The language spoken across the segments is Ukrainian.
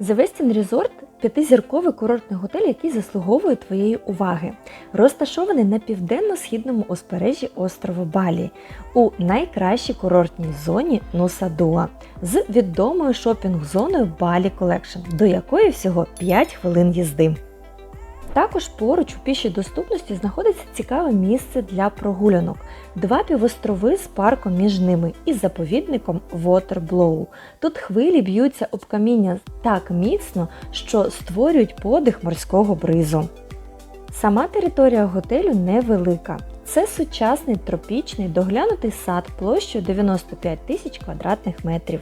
The Westin Resort – п'ятизірковий курортний готель, який заслуговує твоєї уваги. Розташований на південно-східному узбережжі острова Балі у найкращій курортній зоні Нуса-Дуа з відомою шопінг-зоною Балі Колекшн, до якої всього 5 хвилин їзди. Також поруч у пішій доступності знаходиться цікаве місце для прогулянок, два півострови з парком між ними і заповідником Waterblоу. Тут хвилі б'ються об каміння так міцно, що створюють подих морського бризу. Сама територія готелю невелика. Це сучасний тропічний доглянутий сад площею 95 тисяч квадратних метрів.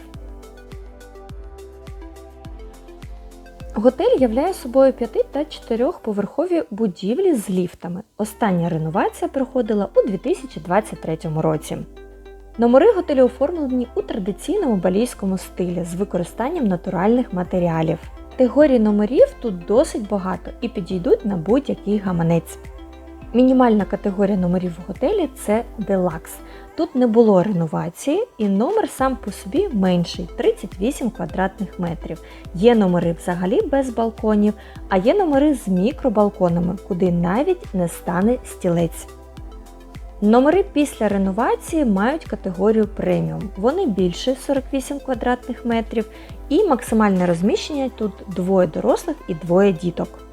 Готель являє собою 5 та 4 поверхові будівлі з ліфтами. Остання реновація проходила у 2023 році. Номери готелю оформлені у традиційному балійському стилі з використанням натуральних матеріалів. Категорій номерів тут досить багато і підійдуть на будь-який гаманець. Мінімальна категорія номерів в готелі це Deluxe. Тут не було реновації, і номер сам по собі менший 38 квадратних метрів. Є номери взагалі без балконів, а є номери з мікробалконами, куди навіть не стане стілець. Номери після реновації мають категорію преміум. Вони більше 48 квадратних метрів і максимальне розміщення тут двоє дорослих і двоє діток.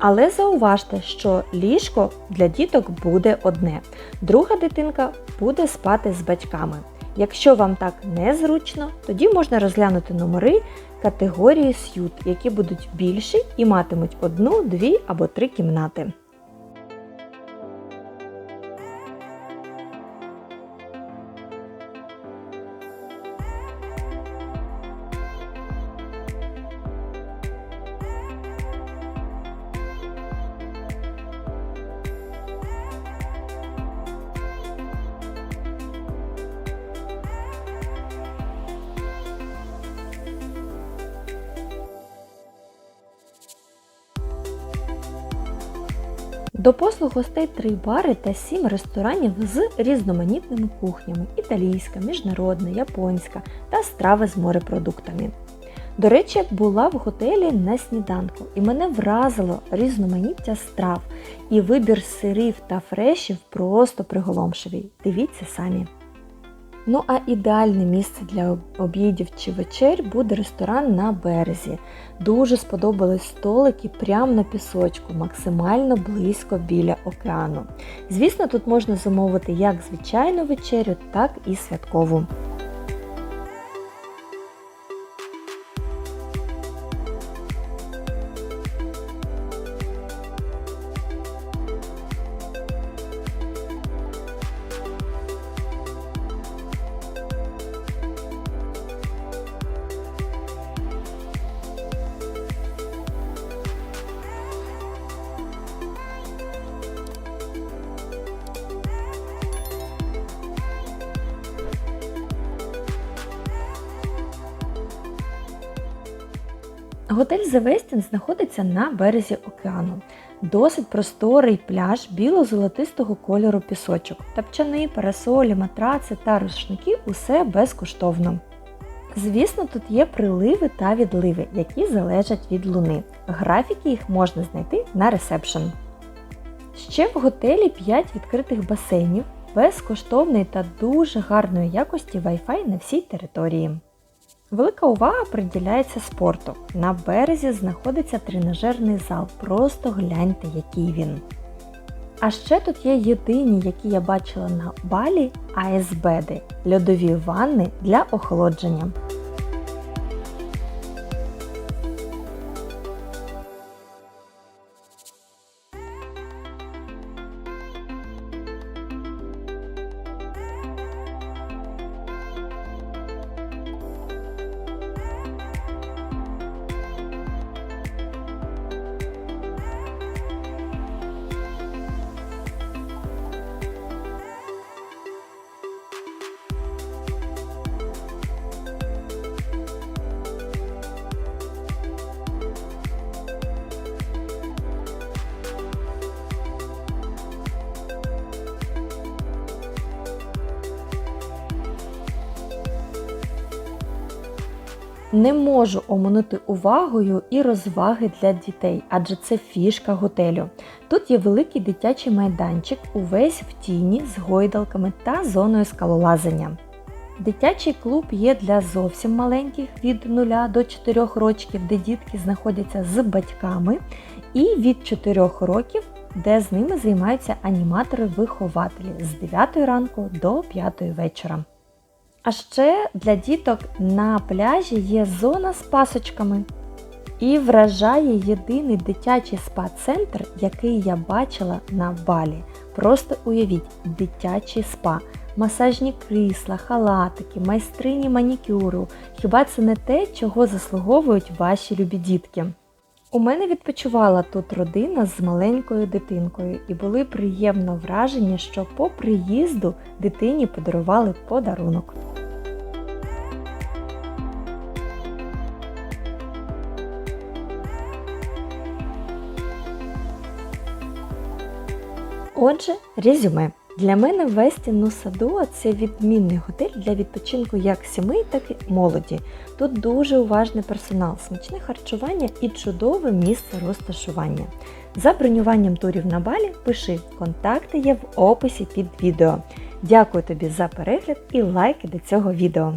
Але зауважте, що ліжко для діток буде одне, друга дитинка буде спати з батьками. Якщо вам так незручно, тоді можна розглянути номери категорії сют, які будуть більші і матимуть одну, дві або три кімнати. До послуг гостей три бари та сім ресторанів з різноманітними кухнями: італійська, міжнародна, японська та страви з морепродуктами. До речі, була в готелі на сніданку, і мене вразило різноманіття страв і вибір сирів та фрешів просто приголомшивий. Дивіться самі. Ну а ідеальне місце для обідів чи вечер буде ресторан на березі. Дуже сподобались столики прямо на пісочку, максимально близько біля океану. Звісно, тут можна замовити як звичайну вечерю, так і святкову. Готель The Westin знаходиться на березі океану. Досить просторий пляж біло-золотистого кольору пісочок, тапчани, парасолі, матраци та рушники усе безкоштовно. Звісно, тут є приливи та відливи, які залежать від луни. Графіки їх можна знайти на ресепшн. Ще в готелі 5 відкритих басейнів, безкоштовної та дуже гарної якості Wi-Fi на всій території. Велика увага приділяється спорту. На березі знаходиться тренажерний зал. Просто гляньте, який він. А ще тут є єдині, які я бачила на балі айсбеди льодові ванни для охолодження. Не можу оминути увагою і розваги для дітей, адже це фішка готелю. Тут є великий дитячий майданчик, увесь в тіні з гойдалками та зоною скалолазання. Дитячий клуб є для зовсім маленьких від 0 до 4 років, де дітки знаходяться з батьками, і від 4 років, де з ними займаються аніматори-вихователі з 9 ранку до 5 вечора. А ще для діток на пляжі є зона з пасочками. І вражає єдиний дитячий спа-центр, який я бачила на балі. Просто уявіть, дитячий спа, масажні крісла, халатики, майстрині манікюру. Хіба це не те, чого заслуговують ваші любі дітки? У мене відпочивала тут родина з маленькою дитинкою і були приємно вражені, що по приїзду дитині подарували подарунок. Отже, резюме. Для мене Вестін Нусадуа це відмінний готель для відпочинку як сімей, так і молоді. Тут дуже уважний персонал, смачне харчування і чудове місце розташування. За бронюванням турів на балі пиши контакти є в описі під відео. Дякую тобі за перегляд і лайки до цього відео.